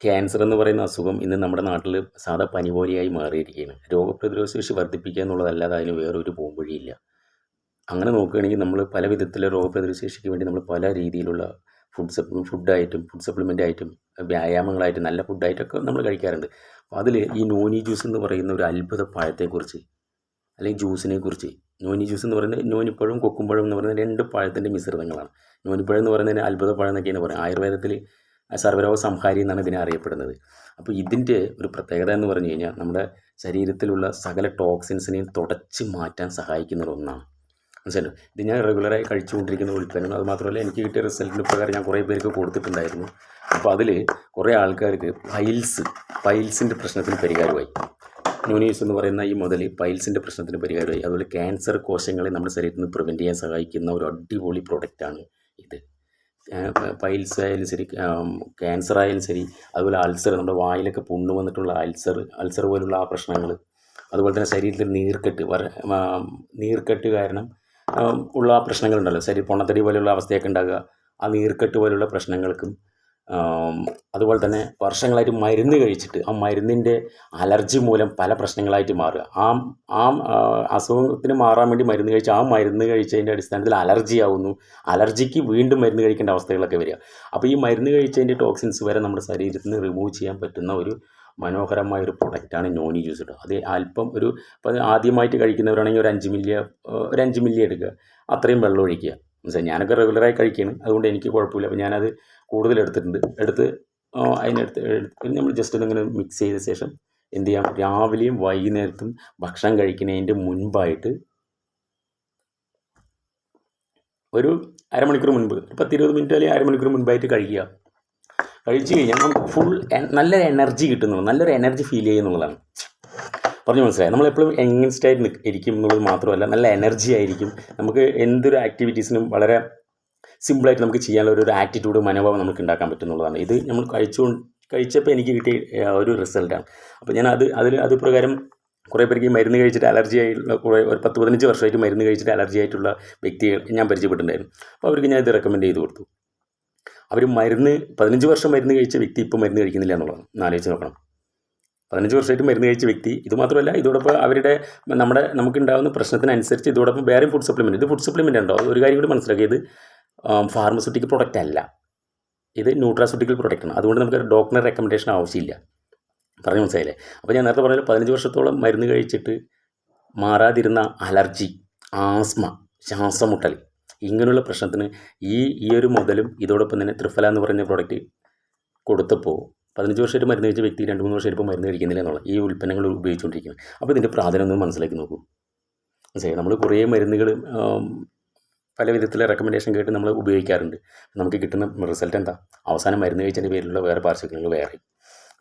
Cancer എന്ന് പറയുന്ന അസുഖം ഇന്ന് നമ്മുടെ നാട്ടിൽ സാധാ പനി പോലെയായി മാറിയിരിക്കുകയാണ്. രോഗപ്രതിരോധ ശേഷി വർദ്ധിപ്പിക്കുക എന്നുള്ളതല്ലാതെ അതിന് വേറൊരു പോംവഴിയില്ല. അങ്ങനെ നോക്കുകയാണെങ്കിൽ നമ്മൾ പല വിധത്തിലുള്ള രോഗപ്രതിരോധ ശേഷിക്ക് വേണ്ടി നമ്മൾ പല രീതിയിലുള്ള ഫുഡ് സപ്ലി ഫുഡായിട്ടും ഫുഡ് സപ്ലിമെന്റ് ആയിട്ടും വ്യായാമങ്ങളായിട്ടും നല്ല ഫുഡായിട്ടൊക്കെ നമ്മൾ കഴിക്കാറുണ്ട്. അപ്പോൾ അതിൽ ഈ നോനി ജ്യൂസ് എന്ന് പറയുന്ന ഒരു അത്ഭുത പഴത്തെക്കുറിച്ച് അല്ലെങ്കിൽ ജ്യൂസിനെ കുറിച്ച് നോനി ജ്യൂസ് എന്ന് പറയുന്നത് നോനിപ്പഴവും കൊക്കുംപഴം എന്ന് പറയുന്നത് രണ്ട് പഴത്തിന്റെ മിശ്രിതങ്ങളാണ്. നോനിപ്പഴം എന്ന് പറയുന്നതിന് അത്ഭുത പഴം എന്നൊക്കെയാണ് പറയുന്നത്. ആയുർവേദത്തിൽ സർവരോഗ സംഹാരി എന്നാണ് ഇതിനെ അറിയപ്പെടുന്നത് അപ്പോൾ ഇതിന്റെ ഒരു പ്രത്യേകത എന്ന് പറഞ്ഞു കഴിഞ്ഞാൽ നമ്മുടെ ശരീരത്തിലുള്ള സകല ടോക്സിൻസിനെയും തുടച്ച് മാറ്റാൻ സഹായിക്കുന്ന ഒന്നാണ്. മനസ്സിലായോ? ഇത് ഞാൻ റെഗുലറായി കഴിച്ചുകൊണ്ടിരിക്കുന്ന ഉൽപ്പന്നം അത് മാത്രമല്ല എനിക്ക് കിട്ടിയ റിസൾട്ടിന് പ്രകാരം ഞാൻ കുറേ പേർക്ക് കൊടുത്തിട്ടുണ്ടായിരുന്നു. അപ്പോൾ അതിൽ കുറേ ആൾക്കാർക്ക് പൈൽസ് പൈൽസിന്റെ പ്രശ്നത്തിന് പരിഹാരമായി. ന്യൂനീസ് എന്ന് പറയുന്ന ഈ മുതൽ പൈൽസിന്റെ പ്രശ്നത്തിന് പരിഹാരമായി. അതുപോലെ ക്യാൻസർ കോശങ്ങളെ നമ്മുടെ ശരീരത്തിൽ നിന്ന് പ്രിവെന്റ് ചെയ്യാൻ സഹായിക്കുന്ന ഒരു അടിപൊളി പ്രൊഡക്റ്റാണ് ഇത്. പൈൽസ് ആയാലും ശരി ക്യാൻസർ ആയാലും ശരി അതുപോലെ അൾസർ നമ്മുടെ വായിലൊക്കെ പുണ്ണ് വന്നിട്ടുള്ള അൾസർ അൾസർ പോലുള്ള ആ പ്രശ്നങ്ങൾ അതുപോലെ തന്നെ ശരീരത്തിൽ നീർക്കെട്ട് നീർക്കെട്ട് കാരണം ഉള്ള പ്രശ്നങ്ങളുണ്ടല്ലോ. ശരി പൊണ്ണത്തടി പോലെയുള്ള അവസ്ഥയൊക്കെ ഉണ്ടാകുക ആ നീർക്കെട്ട് പോലുള്ള പ്രശ്നങ്ങൾക്കും അതുപോലെ തന്നെ വർഷങ്ങളായിട്ട് മരുന്ന് കഴിച്ചിട്ട് ആ മരുന്നിന്റെ അലർജി മൂലം പല പ്രശ്നങ്ങളായിട്ട് മാറുക. ആ ആ അസുഖത്തിന് മാറാൻ വേണ്ടി മരുന്ന് കഴിച്ച് ആ മരുന്ന് കഴിച്ചതിന്റെ അടിസ്ഥാനത്തിൽ അലർജി ആവുന്നു. അലർജിക്ക് വീണ്ടും മരുന്ന് കഴിക്കേണ്ട അവസ്ഥകളൊക്കെ വരിക. അപ്പോൾ ഈ മരുന്ന് കഴിച്ചതിന്റെ ടോക്സിൻസ് വരെ നമ്മുടെ ശരീരത്തിൽ നിന്ന് റിമൂവ് ചെയ്യാൻ പറ്റുന്ന ഒരു മനോഹരമായ ഒരു പ്രൊഡക്റ്റാണ് നോണി ജ്യൂസ് കേട്ടോ അത് അല്പം ഒരു ഇപ്പം ആദ്യമായിട്ട് കഴിക്കുന്നവരാണെങ്കിൽ ഒരു അഞ്ച് മില്ലി ഒരു അഞ്ച് മില്ലി എടുക്കുക. അത്രയും വെള്ളം ഒഴിക്കുക. മനസ്സിലായി? ഞാനൊക്കെ റെഗുലറായി കഴിക്കുകയാണ് അതുകൊണ്ട് എനിക്ക് കുഴപ്പമില്ല. അപ്പോൾ ഞാനത് കൂടുതൽ എടുത്തിട്ടുണ്ട്. എടുത്ത് അതിനടുത്ത് എടുത്ത് നമ്മൾ ജസ്റ്റ് ഒന്നിങ്ങനെ മിക്സ് ചെയ്ത ശേഷം എന്ത് ചെയ്യാം? രാവിലെയും വൈകുന്നേരത്തും ഭക്ഷണം കഴിക്കുന്നതിന്റെ മുൻപായിട്ട് ഒരു അരമണിക്കൂർ മുൻപ് പത്ത് ഇരുപത് മിനിറ്റ് അല്ലെങ്കിൽ അരമണിക്കൂർ മുൻപായിട്ട് കഴിക്കുക. കഴിച്ച് കഴിഞ്ഞാൽ നമുക്ക് ഫുൾ നല്ല എനർജി കിട്ടുന്നുള്ളൂ നല്ലൊരു എനർജി ഫീൽ ചെയ്യുന്നുള്ളതാണ്. പറഞ്ഞു മനസ്സിലായി? നമ്മളെപ്പോഴും എങ്ങൻസ്റ്റ് ആയിട്ട് ഇരിക്കും എന്നുള്ളത് മാത്രമല്ല നല്ല എനർജി ആയിരിക്കും. നമുക്ക് എന്തൊരു ആക്ടിവിറ്റീസിനും വളരെ സിമ്പിളായിട്ട് നമുക്ക് ചെയ്യാനുള്ള ഒരു ആറ്റിറ്റ്യൂഡ് മനോഭാവം നമുക്ക് ഉണ്ടാക്കാൻ പറ്റുന്നുള്ളതാണ്. ഇത് നമ്മൾ കഴിച്ചുകൊണ്ട് കഴിച്ചപ്പോൾ എനിക്ക് കിട്ടിയ ഒരു റിസൾട്ടാണ് അപ്പോൾ ഞാൻ അത് അതിൽ അത് പ്രകാരം കുറേ പേർക്ക് മരുന്ന് കഴിച്ചിട്ട് അലർജി ആയിട്ടുള്ള കുറേ ഒരു പത്ത് പതിനഞ്ച് വർഷമായിട്ട് മരുന്ന് കഴിച്ചിട്ട് അലർജി ആയിട്ടുള്ള വ്യക്തികൾ ഞാൻ പരിചയപ്പെട്ടിട്ടുണ്ടായിരുന്നു. അപ്പോൾ അവർക്ക് ഞാൻ ഇത് റെക്കമെൻഡ് ചെയ്ത് കൊടുത്തു. അവർ മരുന്ന് പതിനഞ്ച് വർഷം മരുന്ന് കഴിച്ച വ്യക്തി ഇപ്പോൾ മരുന്ന് കഴിക്കുന്നില്ല എന്നുള്ളതാണ്. ആലോചിച്ച് നോക്കണം. പതിനഞ്ച് വർഷമായിട്ട് മരുന്ന് കഴിച്ച വ്യക്തി. ഇത് മാത്രമല്ല ഇതോടൊപ്പം അവരുടെ നമ്മുടെ നമുക്കുണ്ടാകുന്ന പ്രശ്നത്തിനനുസരിച്ച് ഇതോടൊപ്പം വേറെയും ഫുഡ് സപ്ലിമെന്റ് ഇത് ഫുഡ് സപ്ലിമെന്റ് ഉണ്ടോ? ഒരു കാര്യം കൂടി മനസ്സിലാക്കിയത് ഫാർമസ്യൂട്ടിക്കൽ പ്രൊഡക്റ്റ് അല്ല. ഇത് ന്യൂട്രാസ്യൂട്ടിക്കൽ പ്രൊഡക്റ്റാണ് അതുകൊണ്ട് നമുക്ക് ഡോക്ടറിന്റെ റെക്കമെൻഡേഷൻ ആവശ്യമില്ല. പറഞ്ഞു മനസ്സിലായില്ലേ? അപ്പോൾ ഞാൻ നേരത്തെ പറഞ്ഞാൽ പതിനഞ്ച് വർഷത്തോളം മരുന്ന് കഴിച്ചിട്ട് മാറാതിരുന്ന അലർജി ആസ്മ ശ്വാസമുട്ടൽ ഇങ്ങനെയുള്ള പ്രശ്നത്തിന് ഈ ഈ ഒരു മുതലും ഇതോടൊപ്പം തന്നെ ത്രിഫല എന്ന് പറയുന്ന പ്രോഡക്റ്റ് കൊടുത്തപ്പോൾ പതിനഞ്ച് വർഷമായിട്ട് മരുന്ന് കഴിച്ച വ്യക്തി രണ്ട് മൂന്ന് വർഷമായിട്ട് ഇപ്പോൾ മരുന്ന് കഴിക്കുന്നില്ല എന്നുള്ള ഈ ഉൽപ്പന്നങ്ങൾ ഉപയോഗിച്ചുകൊണ്ടിരിക്കുന്നത് അപ്പോൾ ഇതിന്റെ പ്രാധാന്യം ഒന്ന് മനസ്സിലാക്കി നോക്കൂ. മനസ്സിലായി? നമ്മൾ കുറേ മരുന്നുകൾ പല വിധത്തിലെ റെക്കമെൻഡേഷൻ കേട്ട് നമ്മൾ ഉപയോഗിക്കാറുണ്ട്. നമുക്ക് കിട്ടുന്ന റിസൾട്ട് എന്താ? അവസാനം മരുന്ന് കഴിച്ചതിന്റെ പേരിലുള്ള വേറെ പാർശ്വഫലങ്ങൾ വേറെ.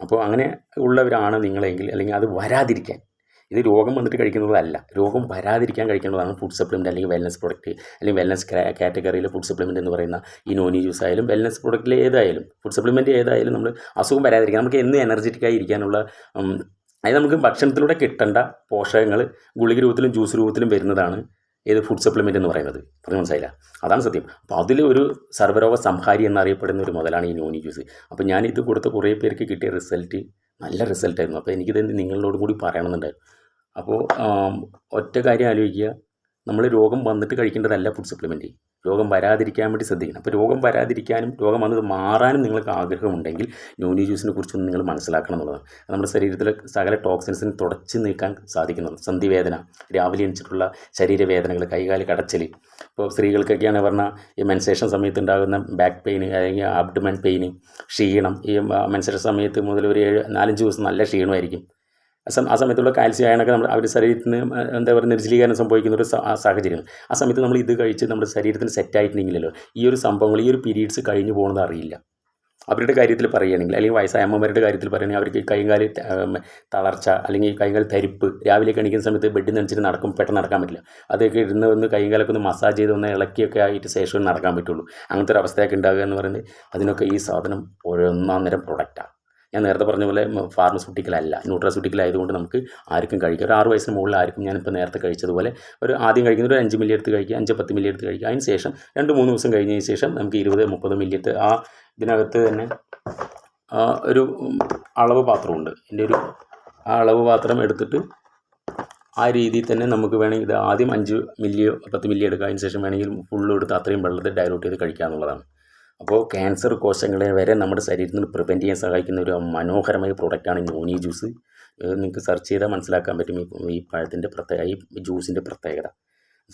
അപ്പോൾ അങ്ങനെ ഉള്ളവരാണ് നിങ്ങളെങ്കിൽ അല്ലെങ്കിൽ അത് വരാതിരിക്കാൻ ഇത് രോഗം വന്നിട്ട് കഴിക്കുന്നതല്ല. രോഗം വരാതിരിക്കാൻ കഴിക്കേണ്ടതാണ് ഫുഡ് സപ്ലിമെന്റ് അല്ലെങ്കിൽ വെൽനസ് പ്രൊഡക്റ്റ് അല്ലെങ്കിൽ വെൽനസ് കാറ്റഗറിയിലെ ഫുഡ് സപ്ലിമെന്റ് എന്ന് പറയുന്ന ഈ നോനി ജ്യൂസ് ആയാലും വെൽനസ് പ്രൊഡക്റ്റിൽ ഏതായാലും. ഫുഡ് സപ്ലിമെന്റ് ഏതായാലും നമ്മൾ അസുഖം വരാതിരിക്കാൻ നമുക്ക് എന്ന് എനർജറ്റിക്കായി ഇരിക്കാനുള്ള അതായത് നമുക്ക് ഭക്ഷണത്തിലൂടെ കിട്ടേണ്ട പോഷകങ്ങൾ ഗുളിക രൂപത്തിലും ജ്യൂസ് രൂപത്തിലും വരുന്നതാണ് ഏത് ഫുഡ് സപ്ലിമെന്റ് എന്ന് പറയുന്നത്. പറഞ്ഞു മനസ്സിലായില്ല? അതാണ് സത്യം. അപ്പോൾ അതിൽ ഒരു സർവരോഗ സംഹാരി എന്നറിയപ്പെടുന്ന ഒരു മുതലാണ് ഈ നോനി ജ്യൂസ് അപ്പോൾ ഞാനിത് കൊടുത്ത കുറേ പേർക്ക് കിട്ടിയ റിസൾട്ട് നല്ല റിസൾട്ടായിരുന്നു അപ്പോൾ എനിക്കിത് നിങ്ങളോട് കൂടി പറയണമെന്നുണ്ടായിരുന്നു അപ്പോൾ ഒറ്റ കാര്യം ആലോചിക്കുക. നമ്മൾ രോഗം വന്നിട്ട് കഴിക്കേണ്ടതല്ല ഫുഡ് സപ്ലിമെന്റ് രോഗം വരാതിരിക്കാൻ വേണ്ടി ശ്രദ്ധിക്കണം. അപ്പോൾ രോഗം വരാതിരിക്കാനും രോഗം വന്നത് മാറാനും നിങ്ങൾക്ക് ആഗ്രഹമുണ്ടെങ്കിൽ ന്യൂനി ജ്യൂസിനെ കുറിച്ചൊന്ന് നിങ്ങൾ മനസ്സിലാക്കണം എന്നുള്ളതാണ്. നമ്മുടെ ശരീരത്തിലെ സകല ടോക്സിൻസിന് തുടച്ച് നീക്കാൻ സാധിക്കുന്നുണ്ട് സന്ധിവേദന രാവിലെ എണിച്ചിട്ടുള്ള ശരീരവേദനകൾ കൈകാൽ കടച്ചൽ. ഇപ്പോൾ സ്ത്രീകൾക്കൊക്കെയാണ് പറഞ്ഞാൽ ഈ മെൻസേഷൻ സമയത്ത് ഉണ്ടാകുന്ന ബാക്ക് പെയിൻ അല്ലെങ്കിൽ ആബ്ഡമൻ പെയിൻ ക്ഷീണം. ഈ മെൻസേഷൻ സമയത്ത് മുതൽ ഒരു ഏഴ് നാലഞ്ച് ദിവസം നല്ല ക്ഷീണമായിരിക്കും. ആ സമയത്തുള്ള കാൽസ്യം അയണൊക്കെ നമ്മൾ അവരുടെ ശരീരത്തിന് എന്താ പറയുക നിർജലീകരണം സംഭവിക്കുന്ന ഒരു സാഹചര്യം ആ സമയത്ത് നമ്മൾ ഇത് കഴിച്ച് നമ്മുടെ ശരീരത്തിന് സെറ്റായിട്ടുണ്ടെങ്കിലല്ലോ ഈ ഒരു സംഭവങ്ങൾ ഈ ഒരു പീരീഡ്സ് കഴിഞ്ഞു പോകുന്നത് അറിയില്ല. അവരുടെ കാര്യത്തിൽ പറയുകയാണെങ്കിൽ അല്ലെങ്കിൽ വയസ്സായ അമ്മമാരുടെ കാര്യത്തിൽ പറയുകയാണെങ്കിൽ അവർക്ക് കൈകാൽ തളർച്ച അല്ലെങ്കിൽ കൈകാൽ തരിപ്പ് രാവിലെ കണിക്കുന്ന സമയത്ത് ബെഡിൽ നനച്ചിട്ട് നടക്കും പെട്ടെന്ന് നടക്കാൻ പറ്റില്ല. അതൊക്കെ ഇരുന്ന് ഒന്ന് കൈകാലൊക്കെ ഒന്ന് മസാജ് ചെയ്ത് ഒന്ന് ഇളക്കിയൊക്കെ ആയിട്ട് ശേഷം നടക്കാൻ പറ്റുള്ളൂ. അങ്ങനത്തെ ഒരു അവസ്ഥയൊക്കെ ഉണ്ടാകുക എന്ന് പറയുന്നത് അതിനൊക്കെ ഈ സാധനം ഓരോന്നാം നേരം പ്രൊഡക്റ്റാണ് ഞാൻ നേരത്തെ പറഞ്ഞ പോലെ ഫാർമസ്യൂട്ടിക്കൽ അല്ല. ന്യൂട്രാസ്യൂട്ടിക്കൽ ആയതുകൊണ്ട് നമുക്ക് ആർക്കും കഴിക്കാം. ഒരു ആറ് വയസ്സിന് മുകളിൽ ആർക്കും ഞാനിപ്പോൾ നേരത്തെ കഴിച്ചതുപോലെ ഒരു ആദ്യം കഴിക്കുന്ന ഒരു അഞ്ച് മില്ലി എടുത്ത് കഴിക്കുക അഞ്ച് പത്ത് മില്ലി എടുത്ത് കഴിക്കുക. അതിന് ശേഷം രണ്ട് മൂന്ന് ദിവസം കഴിഞ്ഞതിന് ശേഷം നമുക്ക് ഇരുപത് മുപ്പത് മില്ലി എടുത്ത് ആ ഇതിനകത്ത് തന്നെ ഒരു അളവ് പാത്രമുണ്ട്. എന്റെ ഒരു ആ അളവ് പാത്രം എടുത്തിട്ട് ആ രീതിയിൽ തന്നെ നമുക്ക് വേണമെങ്കിൽ ഇത് ആദ്യം അഞ്ച് മില്ലിയോ പത്ത് മില്ലി എടുക്കുക. അതിന് ശേഷം വേണമെങ്കിൽ ഫുള്ള് എടുത്ത് അത്രയും വെള്ളത്തിൽ ഡയലൂട്ട് ചെയ്ത് കഴിക്കുക എന്നുള്ളതാണ്. അപ്പോൾ ക്യാൻസർ കോശങ്ങളെ വരെ നമ്മുടെ ശരീരത്തിൽ നിന്ന് പ്രിവെന്റ് ചെയ്യാൻ സഹായിക്കുന്ന ഒരു മനോഹരമായ പ്രോഡക്റ്റാണ് നോനി ജ്യൂസ് നിങ്ങൾക്ക് സെർച്ച് ചെയ്താൽ മനസ്സിലാക്കാൻ പറ്റും ഈ പഴത്തിന്റെ പ്രത്യേക ഈ ജ്യൂസിന്റെ പ്രത്യേകത.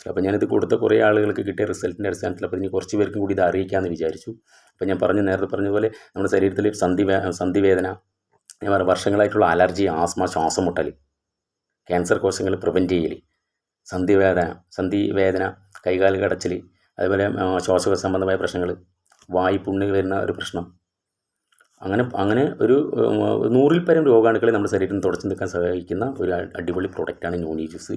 അപ്പോൾ ഞാനിത് കൊടുത്ത കുറേ ആളുകൾക്ക് കിട്ടിയ റിസൾട്ടിന്റെ അടിസ്ഥാനത്തിൽ അപ്പോൾ ഇനി കുറച്ച് പേർക്കും കൂടി ഇത് അറിയിക്കാമെന്ന് വിചാരിച്ചു. അപ്പോൾ ഞാൻ പറഞ്ഞു നേരത്തെ പറഞ്ഞതുപോലെ പോലെ നമ്മുടെ ശരീരത്തിൽ സന്ധി സന്ധി സന്ധിവേദന ഞാൻ വർഷങ്ങളായിട്ടുള്ള അലർജി ആസ്മ ശ്വാസം മുട്ടൽ ക്യാൻസർ കോശങ്ങൾ പ്രിവെന്റ് ചെയ്യൽ സന്ധിവേദന സന്ധിവേദന കൈകാൽ കടച്ചിൽ അതുപോലെ ശ്വാസകോശ സംബന്ധമായ പ്രശ്നങ്ങൾ വായു പുണ്ണ് വരുന്ന ഒരു പ്രശ്നം. അങ്ങനെ അങ്ങനെ ഒരു നൂറിൽ പരം രോഗാണുക്കളെ നമ്മുടെ ശരീരത്തിൽ തുടച്ചു നിൽക്കാൻ സഹായിക്കുന്ന ഒരു അടിപൊളി പ്രൊഡക്റ്റാണ് നോനി ജ്യൂസ്.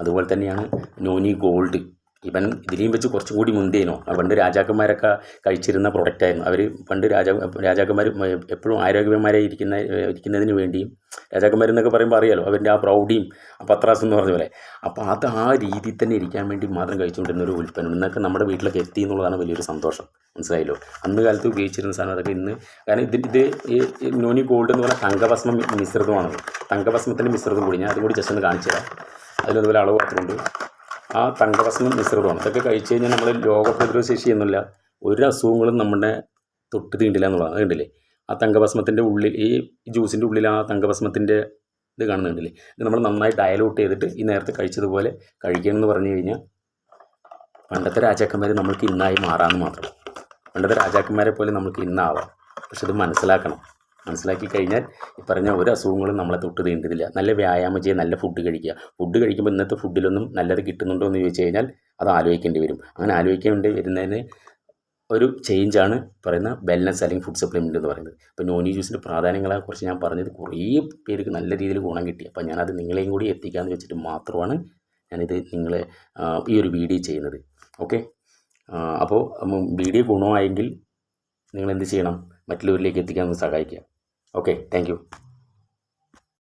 അതുപോലെ തന്നെയാണ് നോനി ഗോൾഡ്. ഇവൻ ഇതിലേയും വെച്ച് കുറച്ചും കൂടി മുന്തിയേനോ പണ്ട് രാജാക്കന്മാരൊക്കെ കഴിച്ചിരുന്ന പ്രൊഡക്റ്റായിരുന്നു അവർ പണ്ട് രാജാ രാജാക്കന്മാർ എപ്പോഴും ആരോഗ്യവാന്മാരെ ഇരിക്കുന്ന ഇരിക്കുന്നതിന് വേണ്ടിയും രാജാക്കന്മാരെന്നൊക്കെ പറയുമ്പോൾ അറിയാലോ അവരുടെ ആ പ്രൗഢിയും ആ പത്രാസ് എന്ന് പറഞ്ഞ പോലെ. അപ്പോൾ അത് ആ രീതിയിൽ തന്നെ ഇരിക്കാൻ വേണ്ടി മാത്രം കഴിച്ചുകൊണ്ടിരുന്ന ഒരു ഉൽപ്പന്നം. ഇന്നൊക്കെ നമ്മുടെ വീട്ടിലൊക്കെ എത്തി എന്നുള്ളതാണ് വലിയൊരു സന്തോഷം. മനസ്സിലായല്ലോ? അന്ന് കാലത്ത് ഉപയോഗിച്ചിരുന്ന സാധനം അതൊക്കെ ഇന്ന് കാരണം ഇത് ഇത് ഈ നോനി ഗോൾഡ് എന്ന് പറഞ്ഞാൽ തങ്കഭസ്മം മിശ്രിതമാണത്. മിശ്രിതമാണ് തങ്കഭസ്മത്തിന്റെ മിശ്രിതം കൂടി ഞാൻ അതും കൂടി ജസ്റ്റ് ഒന്ന് കാണിച്ചു തരാം അതിലതുപോലെ അളവ് മാത്രമുണ്ട്. ആ തങ്കഭസ്മം മിശ്രിതമാണ് ഇതൊക്കെ കഴിച്ച് കഴിഞ്ഞാൽ നമ്മൾ രോഗപ്രതിരോധ ശേഷി എന്നില്ല ഒരു അസുഖങ്ങളും നമ്മുടെ തൊട്ട് തീണ്ടില്ല എന്നുള്ളതാണ്. കണ്ടില്ലേ? ആ തങ്കഭസ്മത്തിന്റെ ഉള്ളിൽ ഈ ജ്യൂസിന്റെ ഉള്ളിൽ ആ തങ്കഭസ്മത്തിന്റെ ഇത് കാണുന്നുണ്ടല്ലേ ഇത് നമ്മൾ നന്നായി ഡയലൂട്ട് ചെയ്തിട്ട് ഈ നേരത്തെ കഴിച്ചതുപോലെ കഴിക്കണമെന്ന് പറഞ്ഞു കഴിഞ്ഞാൽ പണ്ടത്തെ രാജാക്കന്മാർ നമ്മൾക്ക് ഇന്നായി മാറാമെന്ന് മാത്രം. പണ്ടത്തെ രാജാക്കന്മാരെ പോലെ നമുക്ക് ഇന്നാവാം. പക്ഷെ ഇത് മനസ്സിലാക്കണം. മനസ്സിലാക്കി കഴിഞ്ഞാൽ ഈ പറഞ്ഞ ഒരു അസുഖങ്ങളും നമ്മളെ തൊട്ട് തീണ്ടതില്ല നല്ല വ്യായാമം ചെയ്യുക നല്ല ഫുഡ് കഴിക്കുക. ഫുഡ് കഴിക്കുമ്പോൾ ഇന്നത്തെ ഫുഡിലൊന്നും നല്ലത് കിട്ടുന്നുണ്ടോ എന്ന് ചോദിച്ചു കഴിഞ്ഞാൽ അത് ആലോചിക്കേണ്ടി വരും. അങ്ങനെ ആലോചിക്കേണ്ടി വരുന്നതിന് ഒരു ചേഞ്ചാണ് പറയുന്ന വെൽനസ് അല്ലെങ്കിൽ ഫുഡ് സപ്ലിമെന്റ് എന്ന് പറയുന്നത്. ഇപ്പോൾ നോനി ജ്യൂസിന്റെ പ്രാധാന്യങ്ങളെക്കുറിച്ച് ഞാൻ പറഞ്ഞത് കുറേ പേർക്ക് നല്ല രീതിയിൽ ഗുണം കിട്ടി. അപ്പോൾ ഞാനത് നിങ്ങളെയും കൂടി എത്തിക്കാമെന്ന് വെച്ചിട്ട് മാത്രമാണ് ഞാനിത് നിങ്ങളെ ഈ ഒരു വീഡിയോ ചെയ്യുന്നത്. ഓക്കെ അപ്പോൾ വീഡിയോ ഗുണമായെങ്കിൽ നിങ്ങൾ എന്ത് ചെയ്യണം? മറ്റുള്ളവരിലേക്ക് എത്തിക്കാൻ സഹായിക്കുക. okay thank you.